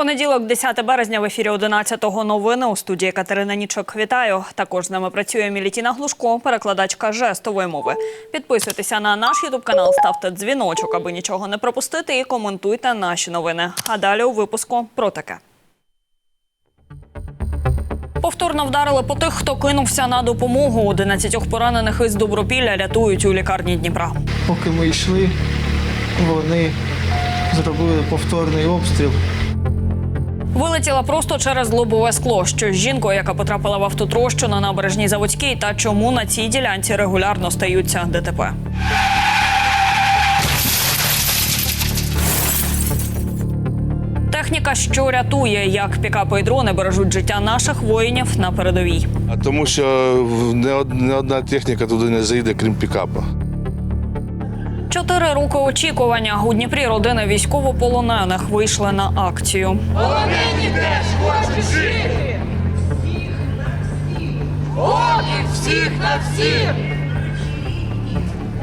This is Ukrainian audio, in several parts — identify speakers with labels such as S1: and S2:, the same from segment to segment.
S1: Понеділок, 10 березня, в ефірі 11-го новини у студії Катерина Нічок. Вітаю. Також з нами працює Мілітіна Глушко, перекладачка жестової мови. Підписуйтеся на наш ютуб канал, ставте дзвіночок, аби нічого не пропустити, і коментуйте наші новини. А далі у випуску про таке. Повторно вдарили по тих, хто кинувся на допомогу. 11 поранених із Добропілля рятують у лікарні Дніпра.
S2: Поки ми йшли, вони зробили повторний обстріл.
S1: Вилетіла просто через лобове скло. Що з жінкою, яка потрапила в автотрощу на набережній Заводській, та чому на цій ділянці регулярно стаються ДТП. Техніка, що рятує, як пікапи і дрони бережуть життя наших воїнів на передовій.
S3: А тому що не одна техніка туди не заїде, крім пікапа.
S1: Чотири роки очікування у Дніпрі родини військовополонених вийшли на акцію.
S4: Обмін всіх на всіх!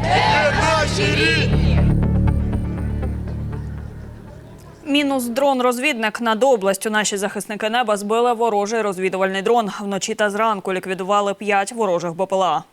S4: Де наші рідні?
S1: Мінус дрон-розвідник над областю. Наші захисники неба збили ворожий розвідувальний дрон. Вночі та зранку ліквідували п'ять ворожих БПЛА.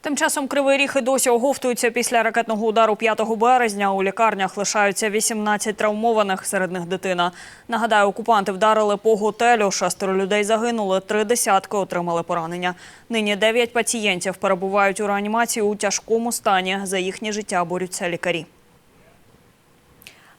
S1: Тим часом Кривий Ріг і досі оговтуються після ракетного удару 5 березня. У лікарнях лишаються 18 травмованих, серед них дитина. Нагадаю, окупанти вдарили по готелю. Шестеро людей загинули, три десятки отримали поранення. Нині дев'ять пацієнтів перебувають у реанімації у тяжкому стані. За їхнє життя борються лікарі.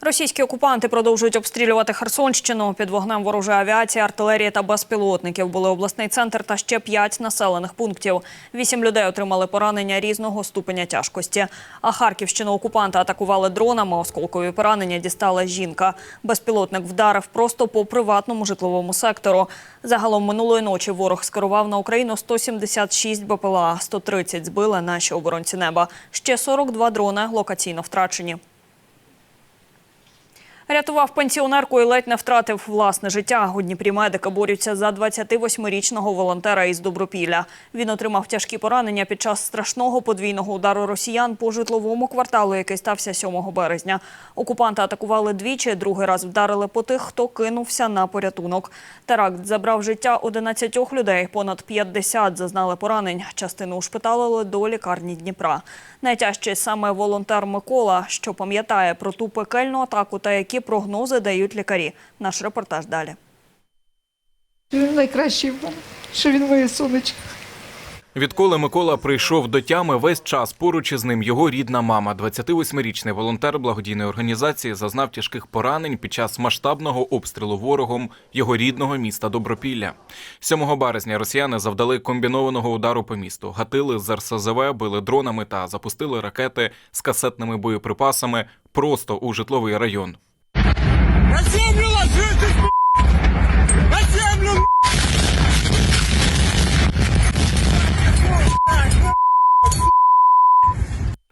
S1: Російські окупанти продовжують обстрілювати Херсонщину. Під вогнем ворожої авіації, артилерії та безпілотників були обласний центр та ще п'ять населених пунктів. Вісім людей отримали поранення різного ступеня тяжкості. А Харківщину окупанти атакували дронами. Осколкові поранення дістала жінка. Безпілотник вдарив просто по приватному житловому сектору. Загалом минулої ночі ворог скерував на Україну 176 БПЛА, 130 збили наші оборонці неба. Ще 42 дрони локаційно втрачені. Рятував пенсіонерку і ледь не втратив власне життя. У Дніпрі медики борються за 28-річного волонтера із Добропілля. Він отримав тяжкі поранення під час страшного подвійного удару росіян по житловому кварталу, який стався 7 березня. Окупанти атакували двічі, другий раз вдарили по тих, хто кинувся на порятунок. Теракт забрав життя 11 людей, понад 50 зазнали поранень. Частину ушпиталили до лікарні Дніпра. Найтяжчий саме волонтер Микола, що пам'ятає про ту пекельну атаку та які прогнози дають лікарі. Наш репортаж далі.
S5: Він найкращий що він моє сонечко.
S6: Відколи Микола прийшов до тями, весь час поруч із ним його рідна мама, 28-річний волонтер благодійної організації, зазнав тяжких поранень під час масштабного обстрілу ворогом його рідного міста Добропілля. 7 березня росіяни завдали комбінованого удару по місту, гатили з РСЗВ, били дронами та запустили ракети з касетними боєприпасами просто у житловий район.
S4: На землю ложитесь,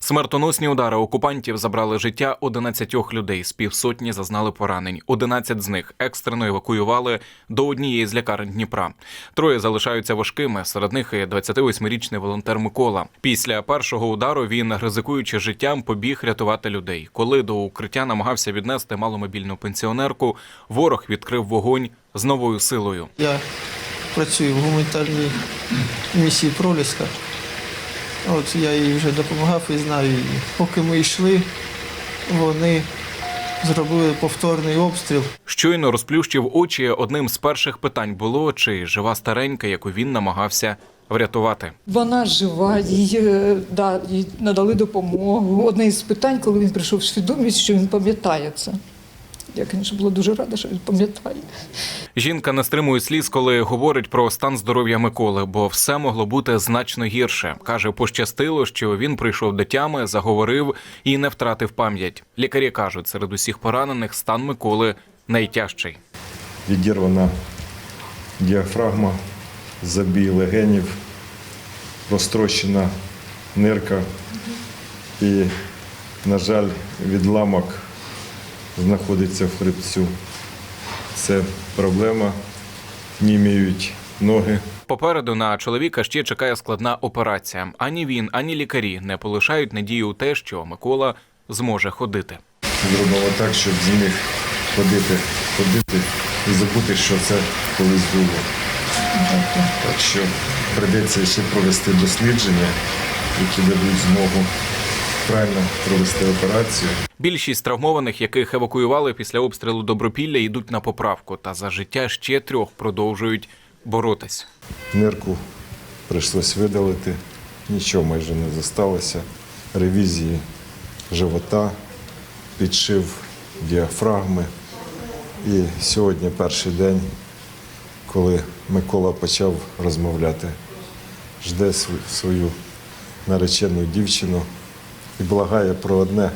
S6: Смертоносні удари окупантів забрали життя 11 людей. З півсотні зазнали поранень. 11 з них екстрено евакуювали до однієї з лікарень Дніпра. Троє залишаються важкими. Серед них і 28-річний волонтер Микола. Після першого удару він, ризикуючи життям, побіг рятувати людей. Коли до укриття намагався віднести маломобільну пенсіонерку, ворог відкрив вогонь з новою силою.
S2: Я працюю в гуманітарній місії Проліска. От я їй вже допомагав і знаю її. Поки ми йшли, вони зробили повторний обстріл.
S6: Щойно розплющив очі. Одним з перших питань було, чи жива старенька, яку він намагався врятувати.
S5: Вона жива, їй, е, да, їй надали допомогу. Одне із питань, коли він прийшов в свідомість, що він пам'ятає це. Я, звісно, була дуже рада, що він пам'ятає.
S6: Жінка не стримує сліз, коли говорить про стан здоров'я Миколи, бо все могло бути значно гірше. каже, пощастило, що він прийшов до тями, заговорив і не втратив пам'ять. Лікарі кажуть, серед усіх поранених стан Миколи найтяжчий.
S7: відірвана діафрагма, забій легенів, розтрощена нирка і, на жаль, відламок знаходиться в хребцю. Це проблема, німіють ноги.
S6: Попереду на чоловіка ще чекає складна операція. Ані він, ані лікарі не полишають надії у те, що Микола зможе ходити.
S7: Зробимо так, щоб зміг ходити, ходити і забути, що це колись було. Так що прийдеться ще провести дослідження, які дадуть змогу правильно провести операцію.
S6: Більшість травмованих, яких евакуювали після обстрілу Добропілля, йдуть на поправку та за життя ще трьох продовжують боротись.
S7: Нирку прийшлось видалити, нічого майже не зосталося. Ревізії живота, підшив діафрагми. І сьогодні перший день, коли Микола почав розмовляти, жде свою наречену дівчину і благає про одне,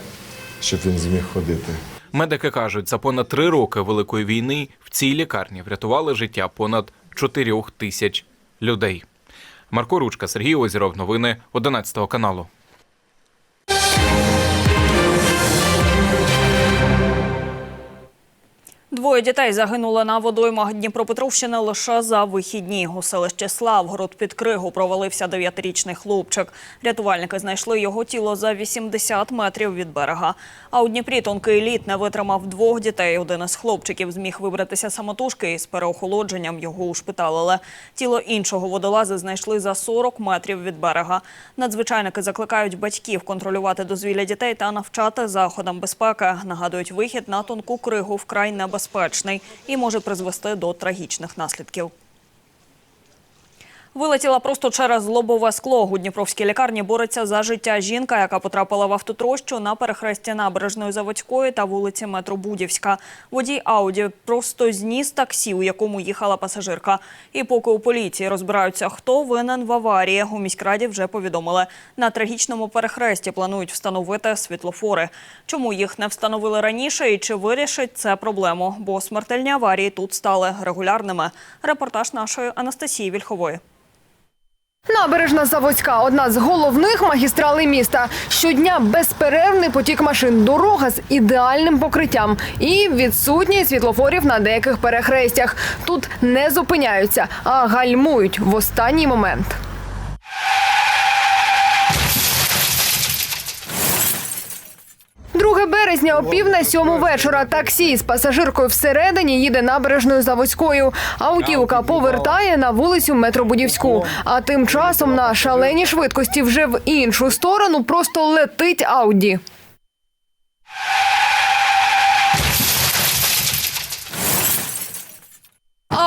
S7: щоб він зміг ходити.
S6: Медики кажуть, за понад три роки великої війни в цій лікарні врятували життя понад чотирьох тисяч людей. Марко Ручка, Сергій Озіров. Новини 11 каналу.
S1: Двоє дітей загинули на водоймах Дніпропетровщини лише за вихідні. У селищі Славгород під Кригу провалився дев'ятирічний хлопчик. Рятувальники знайшли його тіло за 80 метрів від берега. А у Дніпрі тонкий лід не витримав двох дітей. Один із хлопчиків зміг вибратися самотужки і з переохолодженням його ушпиталили. Тіло іншого водолази знайшли за 40 метрів від берега. Надзвичайники закликають батьків контролювати дозвілля дітей та навчати заходам безпеки. Нагадують, вихід на тонку кригу вкрай небезпечний і може призвести до трагічних наслідків. Вилетіла просто через лобове скло. У Дніпровській лікарні бореться за життя жінка, яка потрапила в автотрощу на перехресті набережної Заводської та вулиці Метробудівська. Водій Ауді просто зніс таксі, у якому їхала пасажирка. І поки у поліції розбираються, хто винен в аварії, у міськраді вже повідомили. На трагічному перехресті планують встановити світлофори. Чому їх не встановили раніше і чи вирішить це проблему? Бо смертельні аварії тут стали регулярними. Репортаж нашої Анастасії Вільхової.
S8: Набережна Заводська одна з головних магістралей міста. Щодня безперервний потік машин, дорога з ідеальним покриттям і відсутність світлофорів на деяких перехрестях. Тут не зупиняються, а гальмують в останній момент. Березня о пів на сьому вечора таксі з пасажиркою всередині їде набережною Заводською. Автівка повертає на вулицю Метробудівську. А тим часом на шаленій швидкості вже в іншу сторону просто летить Ауді.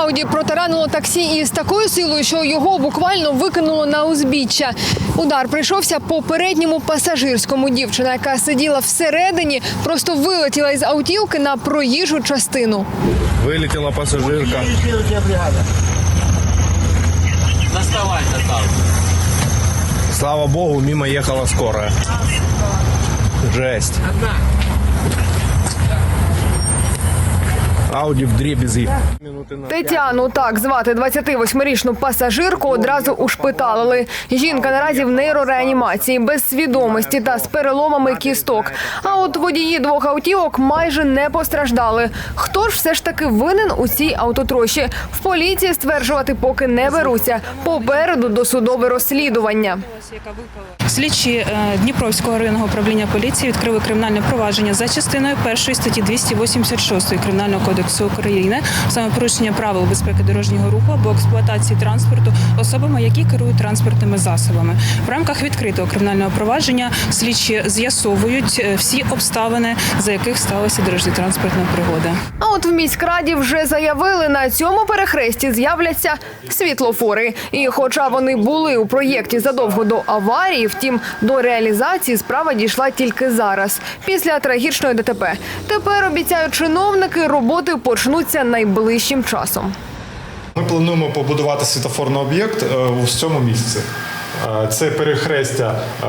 S8: Ауді протаранило таксі із такою силою, що його буквально викинуло на узбіччя. Удар прийшовся по передньому пасажирському. Дівчина, яка сиділа всередині, просто вилетіла із автівки на проїжджу частину.
S9: Вылетела пассажирка. Слава богу, мимо ехала скорая. Жесть. Ауди в дребезги.
S8: Тетяну, так звати 28-річну пасажирку, одразу ушпиталили. Жінка наразі в нейрореанімації, без свідомості та з переломами кісток. А от водії двох автівок майже не постраждали. Хто ж все ж таки винен у цій автотрощі? В поліції стверджувати поки не беруться. Попереду досудове розслідування.
S10: Слідчі е, Дніпровського районного управління поліції відкрили кримінальне провадження за частиною першої статті 286 Кримінального кодексу України, саме порушення правил безпеки дорожнього руху або експлуатації транспорту особами, які керують транспортними засобами. В рамках відкритого кримінального провадження слідчі з'ясовують е, всі обставини, за яких сталася дорожньо-транспортна пригода.
S8: А от в міськраді вже заявили, на цьому перехресті з'являться світлофори. І хоча вони були у проєкті задовго до аварії, втім до реалізації справа дійшла тільки зараз, після трагічної ДТП. Тепер обіцяють чиновники, роботи почнуться найближчим часом.
S11: Ми плануємо побудувати світофорний об'єкт е, у цьому місці. Е, Це перехрестя е,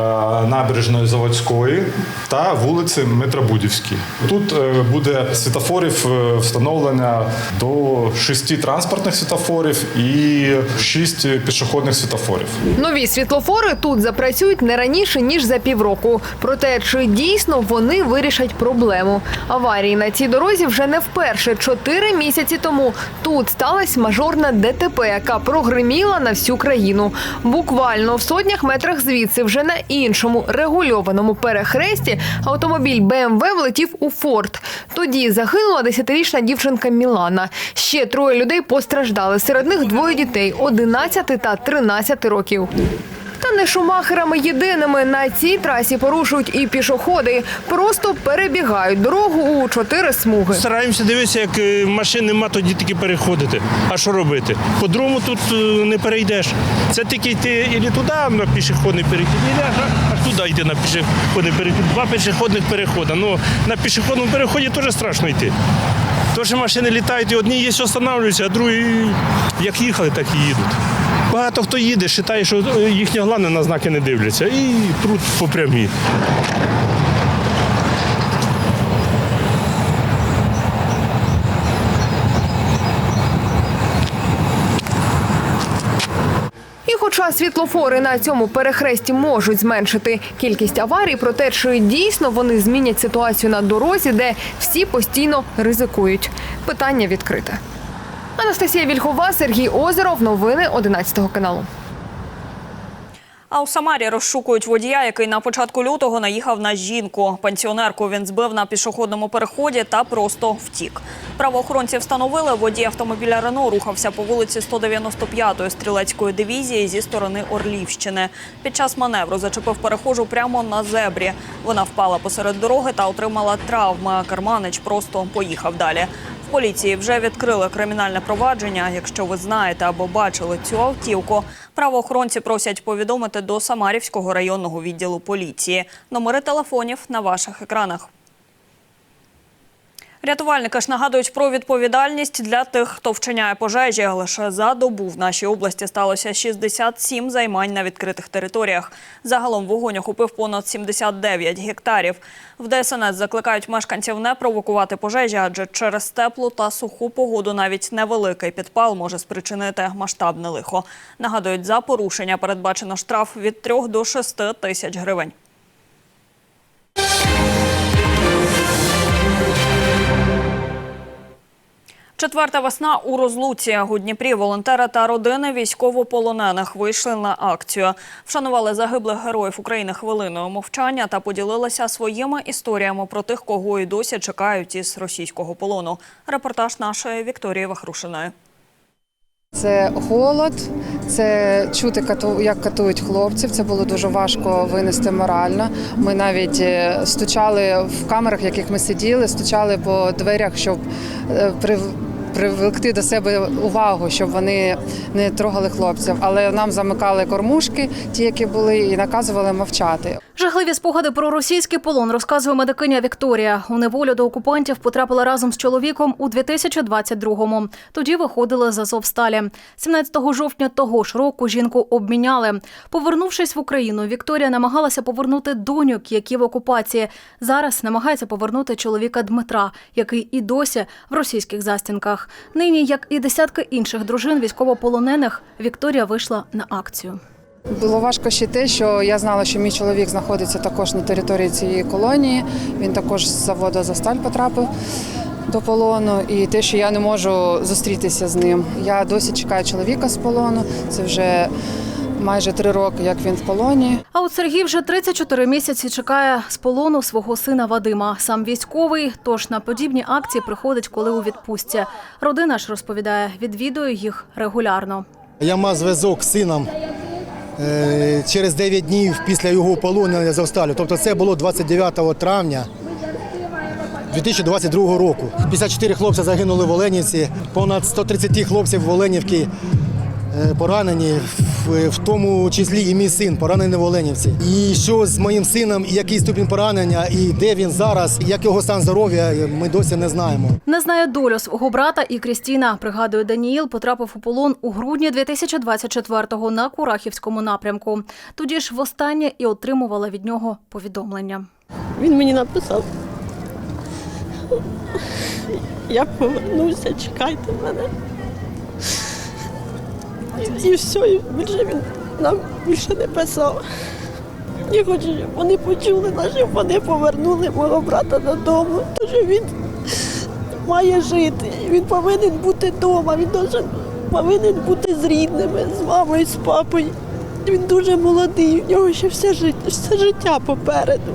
S11: набережної Заводської та вулиці Метробудівській. Тут е, буде світофорів встановлення до шести транспортних світофорів і шість пішохідних світофорів.
S8: Нові світлофори тут запрацюють не раніше ніж за півроку. Проте чи дійсно вони вирішать проблему? Аварії на цій дорозі вже не вперше. Чотири місяці тому тут сталася мажорна ДТП, яка прогриміла на всю країну. Буквально в сотнях метрах звідси, вже на іншому регульованому перехресті, автомобіль БМВ влетів у форт. Тоді загинула десятирічна дівчинка Мілана. Ще троє людей постраждали. Серед них двоє дітей 11 та 13 років. Не шумахерами єдиними на цій трасі порушують і пішоходи. Просто перебігають дорогу у чотири смуги.
S12: Стараємося дивитися, як е, машин нема, тоді тільки переходити. А що робити? По-другому тут е, не перейдеш. Це тільки йти і туди на пішохідний перехід, аж туди йти на пішохідний перехід. Два пішохідних переходи. Ну, на пішохідному переході теж страшно йти. Тож машини літають, і одні є, встановлюються, а другі як їхали, так і їдуть. Багато хто їде, вважає, що е, їхнє головне на знаки не дивляться. І пруть по прямій.
S8: І хоча світлофори на цьому перехресті можуть зменшити кількість аварій, проте чи дійсно вони змінять ситуацію на дорозі, де всі постійно ризикують? Питання відкрите. Анастасія Вільхова, Сергій Озеров. Новини 11 каналу.
S1: А у Самарі розшукують водія, який на початку лютого наїхав на жінку. Пенсіонерку він збив на пішохідному переході та просто втік. Правоохоронці встановили, водій автомобіля Рено рухався по вулиці 195-ї стрілецької дивізії зі сторони Орлівщини. Під час маневру зачепив перехожу прямо на зебрі. Вона впала посеред дороги та отримала травми. а Керманич просто поїхав далі. В поліції вже відкрили кримінальне провадження. Якщо ви знаєте або бачили цю автівку, правоохоронці просять повідомити до Самарівського районного відділу поліції. Номери телефонів на ваших екранах. Рятувальники ж нагадують про відповідальність для тих, хто вчиняє пожежі. Лише за добу в нашій області сталося 67 займань на відкритих територіях. Загалом вогонь охопив понад 79 гектарів. В ДСНС закликають мешканців не провокувати пожежі, адже через теплу та суху погоду навіть невеликий підпал може спричинити масштабне лихо. Нагадують, за порушення передбачено штраф від 3 до 6 тисяч гривень. Четверта весна у розлуці у Дніпрі волонтери та родини військовополонених вийшли на акцію. Вшанували загиблих героїв України хвилиною мовчання та поділилися своїми історіями про тих, кого і досі чекають із російського полону. Репортаж нашої Вікторії Вахрушиної.
S13: Це голод, це чути, як катують хлопців. Це було дуже важко винести морально. Ми навіть е, стучали в камерах, в яких ми сиділи, стучали по дверях, щоб е, прив- привлекти до себе увагу, щоб вони не трогали хлопців. Але нам замикали кормушки, ті, які були, і наказували мовчати.
S14: Жахливі спогади про російський полон розказує медикиня Вікторія. У неволю до окупантів потрапила разом з чоловіком у 2022-му. Тоді виходили з Азовсталі. 17 жовтня того ж року жінку обміняли. Повернувшись в Україну, Вікторія намагалася повернути доньок, які в окупації. Зараз намагається повернути чоловіка Дмитра, який і досі в російських застінках. Нині, як і десятки інших дружин військовополонених, Вікторія вийшла на акцію.
S13: Було важко ще те, що я знала, що мій чоловік знаходиться також на території цієї колонії. Він також з заводу за сталь потрапив до полону, і те, що я не можу зустрітися з ним. Я досі чекаю чоловіка з полону. Це вже майже три роки, як він в полоні.
S14: А от Сергій вже 34 місяці чекає з полону свого сина Вадима. Сам військовий, тож на подібні акції приходить, коли у відпустці. Родина ж розповідає, відвідує їх регулярно.
S15: Я мав зв'язок з сином е, через 9 днів після його полонення з Австралії. Тобто це було 29 травня 2022 року. 54 хлопці загинули в Оленівці, понад 130 хлопців в Оленівці поранені, в, тому числі і мій син, поранений в Оленівці. І що з моїм сином, і який ступінь поранення, і де він зараз, і як його стан здоров'я, ми досі не знаємо.
S14: Не знає долю свого брата і Крістіна. Пригадує Даніїл, потрапив у полон у грудні 2024-го на Курахівському напрямку. Тоді ж востаннє і отримувала від нього повідомлення.
S16: Він мені написав. Я повернуся, чекайте мене. І все, і більше він нам більше не писав. Хочу, щоб вони почули щоб вони повернули мого брата додому. Тому він має жити. Він повинен бути вдома, він дуже повинен бути з рідними, з мамою, з папою. Він дуже молодий, у нього ще все життя, все життя попереду.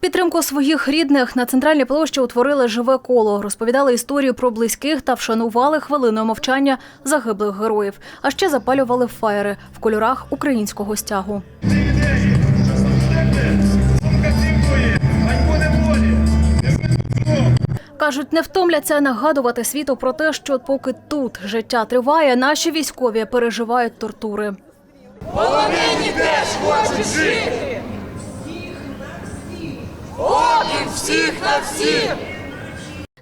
S14: Підтримку своїх рідних на центральній площі утворили живе коло, розповідали історію про близьких та вшанували хвилиною мовчання загиблих героїв. А ще запалювали фаєри в кольорах українського стягу. Кажуть, не втомляться нагадувати світу про те, що поки тут життя триває, наші військові переживають тортури.
S4: Полонені теж хочуть жити. Обмін всіх на всіх.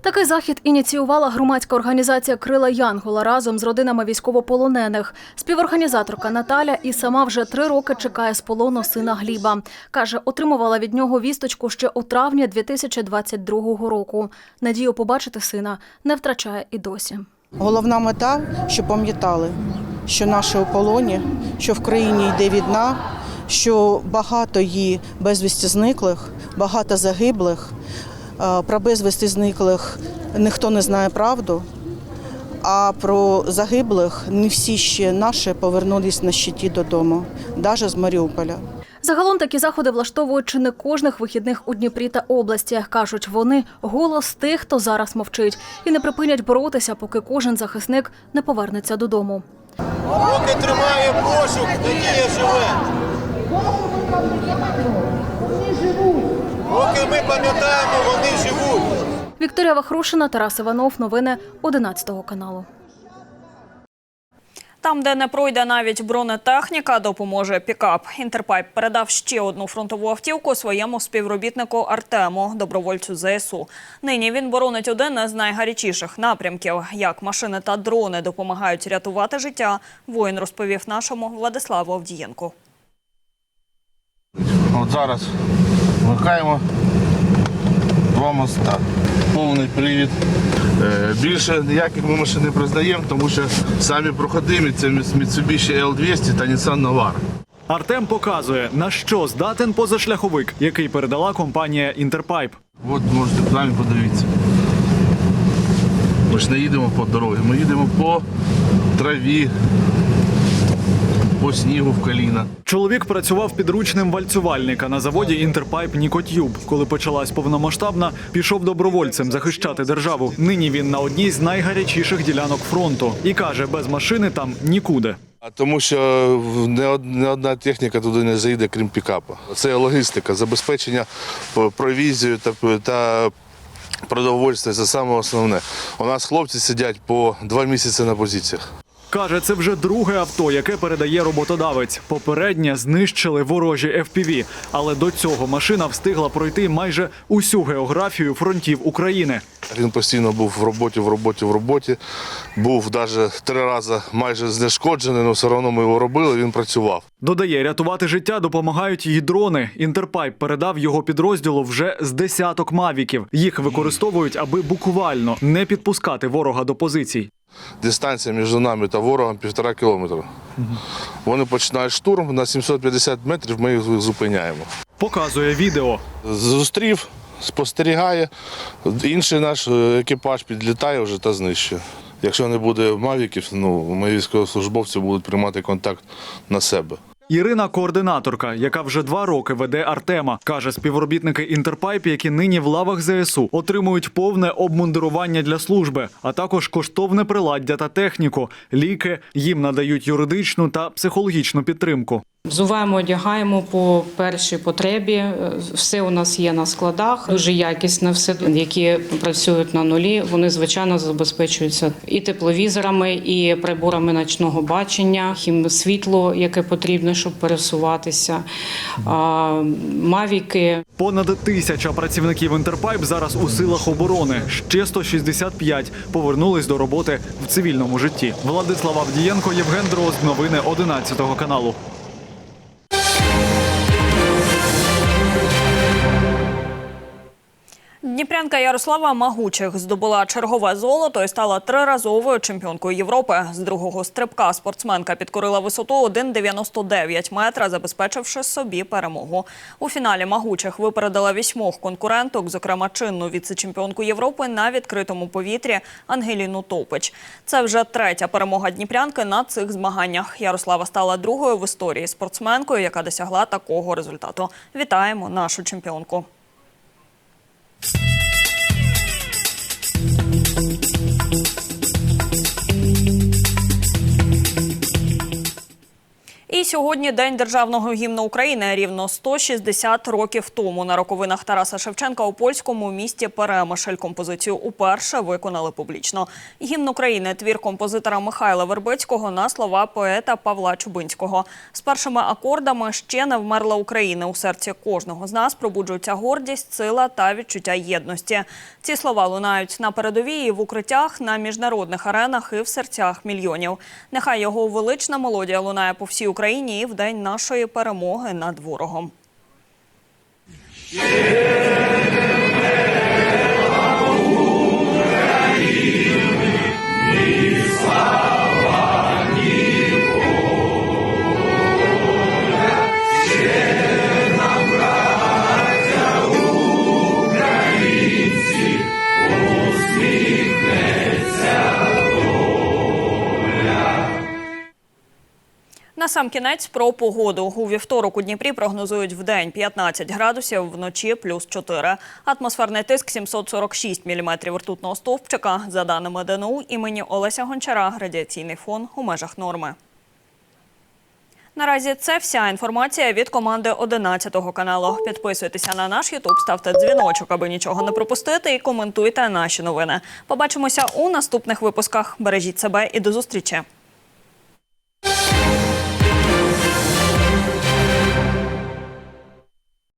S14: Такий захід ініціювала громадська організація Крила Янгола разом з родинами військовополонених. Співорганізаторка Наталя і сама вже три роки чекає з полону сина Гліба. Каже, отримувала від нього вісточку ще у травні 2022 року. Надію побачити сина не втрачає і досі.
S17: Головна мета, щоб пам'ятали, що наші у полоні, що в країні йде війна, що багато є безвісті зниклих, багато загиблих. Е, Про безвісті зниклих ніхто не знає правду, а про загиблих не всі ще наші повернулись на щиті додому, навіть з Маріуполя.
S14: Загалом такі заходи влаштовують чи не кожних вихідних у Дніпрі та області. Кажуть, вони голос тих, хто зараз мовчить, і не припинять боротися, поки кожен захисник не повернеться додому.
S15: Поки тримає пошук, Надія живе. Поки ми пам'ятаємо, вони живуть.
S14: Вікторія Вахрушина, Тарас Іванов. Новини 11 каналу.
S1: Там, де не пройде навіть бронетехніка, допоможе пікап. Інтерпайп передав ще одну фронтову автівку своєму співробітнику Артему, добровольцю ЗСУ. Нині він боронить один із найгарячіших напрямків. Як машини та дрони допомагають рятувати життя, воїн розповів нашому Владиславу Авдієнку.
S3: От зараз вмикаємо два моста. Повний привід. Е, Більше ніяких ми машин не признаємо, тому що самі проходимі це Mitsubishi L200 та Nissan Navara.
S18: Артем показує, на що здатен позашляховик, який передала компанія Інтерпайп.
S3: От можете самі подивитися. Ми ж не їдемо по дорозі, ми їдемо по траві, по снігу в коліна.
S18: Чоловік працював підручним вальцювальника на заводі Інтерпайп Нікотюб. Коли почалась повномасштабна, пішов добровольцем захищати державу. Нині він на одній з найгарячіших ділянок фронту і каже, без машини там нікуди.
S3: А тому що не одна техніка туди не заїде, крім пікапа. Це логістика, забезпечення п- провізією та, та продовольства це саме основне. У нас хлопці сидять по два місяці на позиціях.
S18: Каже, це вже друге авто, яке передає роботодавець. Попереднє знищили ворожі FPV, але до цього машина встигла пройти майже усю географію фронтів України.
S3: Він постійно був в роботі, в роботі, в роботі. Був навіть три рази майже знешкоджений, але все одно ми його робили, він працював.
S18: Додає, рятувати життя допомагають і дрони. Інтерпайп передав його підрозділу вже з десяток мавіків. Їх використовують, аби буквально не підпускати ворога до позицій.
S3: Дистанція між нами та ворогом півтора кілометра. Вони починають штурм на 750 метрів. Ми їх зупиняємо.
S18: Показує відео.
S3: Зустрів, спостерігає. Інший наш е, екіпаж підлітає вже та знищує. Якщо не буде мавіків, ну мої військовослужбовці будуть приймати контакт на себе.
S18: Ірина координаторка, яка вже два роки веде Артема, каже, співробітники Інтерпайп, які нині в лавах ЗСУ, отримують повне обмундирування для служби, а також коштовне приладдя та техніку, ліки. Їм надають юридичну та психологічну підтримку.
S19: Взуваємо, одягаємо по першій потребі. Е, Все у нас є на складах. Дуже якісне все, які працюють на нулі. Вони звичайно забезпечуються і тепловізорами, і приборами ночного бачення, хім світло, яке потрібно, щоб пересуватися, мавіки.
S18: Понад тисяча працівників Інтерпайп зараз у силах оборони. Ще 165 повернулись до роботи в цивільному житті. Владислав Авдієнко, Євген Дрозд. Новини 11 каналу.
S1: Дніпрянка Ярослава Магучих здобула чергове золото і стала триразовою чемпіонкою Європи. З другого стрибка спортсменка підкорила висоту 1,99 метра, забезпечивши собі перемогу. У фіналі Магучих випередила вісьмох конкуренток, зокрема чинну віце-чемпіонку Європи на відкритому повітрі Ангеліну Топич. Це вже третя перемога дніпрянки на цих змаганнях. Ярослава стала другою в історії спортсменкою, яка досягла такого результату. Вітаємо нашу чемпіонку. Thank you. І сьогодні День державного гімну України. Рівно 160 років тому на роковинах Тараса Шевченка у польському місті Перемишль композицію уперше виконали публічно. Гімн України твір композитора Михайла Вербицького на слова поета Павла Чубинського. З першими акордами ще не вмерла Україна. У серці кожного з нас пробуджується гордість, сила та відчуття єдності. Ці слова лунають на передовій і в укриттях, на міжнародних аренах і в серцях мільйонів. Нехай його велична мелодія лунає по всій Україні і в день нашої перемоги над ворогом. На сам кінець про погоду. У вівторок у Дніпрі прогнозують в день 15 градусів, вночі плюс 4. Атмосферний тиск 746 міліметрів ртутного стовпчика. За даними ДНУ імені Олеся Гончара, радіаційний фон у межах норми. Наразі це вся інформація від команди 11 каналу. Підписуйтеся на наш Ютуб, ставте дзвіночок, аби нічого не пропустити, і коментуйте наші новини. Побачимося у наступних випусках. Бережіть себе і до зустрічі.